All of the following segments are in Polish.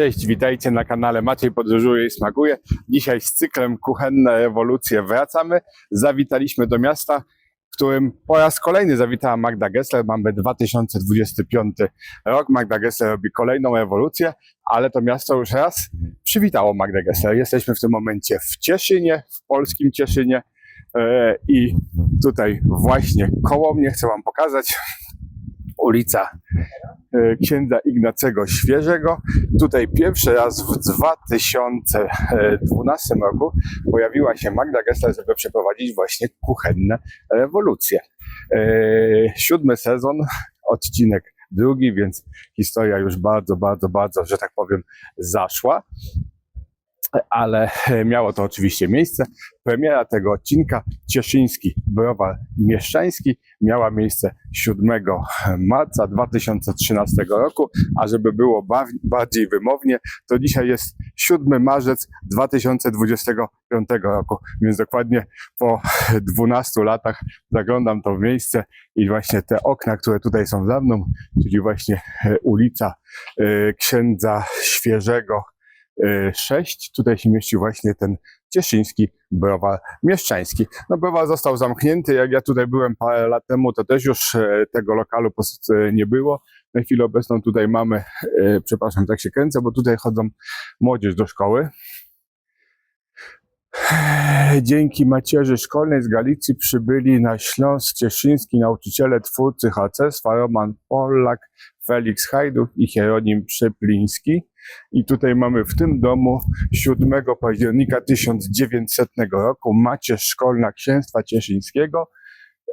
Cześć, witajcie na kanale Maciej Podróżuje i Smakuje. Dzisiaj z cyklem Kuchenne Rewolucje wracamy. Zawitaliśmy do miasta, w którym po raz kolejny zawitała Magda Gessler. Mamy 2025 rok. Magda Gessler robi kolejną rewolucję, ale to miasto już raz przywitało Magdę Gessler. Jesteśmy w tym momencie w Cieszynie, w polskim Cieszynie e, i tutaj właśnie koło mnie chcę Wam pokazać ulica e, księdza Ignacego Świeżego. Tutaj pierwszy raz w 2012 roku pojawiła się Magda Gessler, żeby przeprowadzić właśnie kuchenne rewolucje. E, Siódmy sezon, odcinek drugi, więc historia już bardzo, bardzo, bardzo, że tak powiem, zaszła. Ale miało to oczywiście miejsce. Premiera tego odcinka, Cieszyński Browar Mieszczański, miała miejsce 7 marca 2013 roku, a żeby było ba- bardziej wymownie, to dzisiaj jest 7 marzec 2025 roku, więc dokładnie po 12 latach zaglądam to miejsce i właśnie te okna, które tutaj są za mną, czyli właśnie ulica e, Księdza Świeżego 6, tutaj się mieści właśnie ten cieszyński browar mieszczański. No browar został zamknięty, jak ja tutaj byłem parę lat temu, to też już e, tego lokalu prostu nie było. Na chwilę obecną tutaj mamy, e, przepraszam, tak się kręcę, bo tutaj chodzą młodzież do szkoły. Dzięki macierzy szkolnej z Galicji przybyli na Śląsk Cieszyński nauczyciele twórcy harcerstwa Roman Polak, Felix Hajduk i Hieronim Przepliński. I tutaj mamy w tym domu 7 października 1900 roku macierz szkolna księstwa cieszyńskiego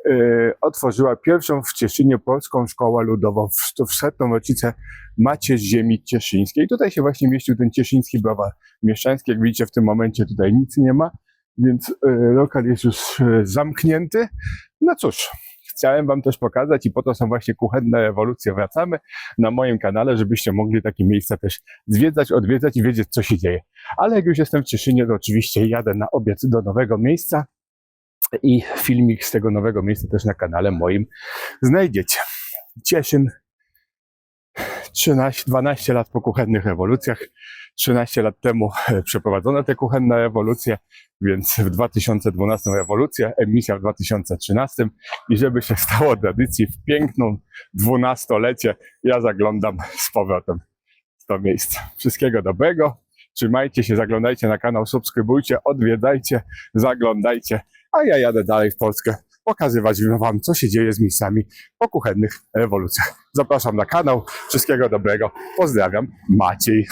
yy, otworzyła pierwszą w Cieszynie polską szkołę ludową w 100 rocznicę macierz ziemi cieszyńskiej. I tutaj się właśnie mieścił ten cieszyński browar mieszczański. Jak widzicie w tym momencie tutaj nic nie ma, więc yy, lokal jest już yy, zamknięty. No cóż, chciałem wam też pokazać i po to są właśnie kuchenne rewolucje. Wracamy na moim kanale, żebyście mogli takie miejsca też zwiedzać, odwiedzać i wiedzieć, co się dzieje. Ale jak już jestem w Cieszynie, to oczywiście jadę na obiad do nowego miejsca i filmik z tego nowego miejsca też na kanale moim znajdziecie. Cieszyn 13, 12 lat po kuchennych rewolucjach. 13 lat temu e, przeprowadzono te kuchenne rewolucje, więc w 2012 rewolucja, emisja w 2013 i żeby się stało tradycji w piękną 12-lecie, ja zaglądam z powrotem w to miejsce. Wszystkiego dobrego, trzymajcie się, zaglądajcie na kanał, subskrybujcie, odwiedzajcie, zaglądajcie, a ja jadę dalej w Polskę pokazywać wam, co się dzieje z miejscami po kuchennych rewolucjach. Zapraszam na kanał, wszystkiego dobrego, pozdrawiam, Maciej.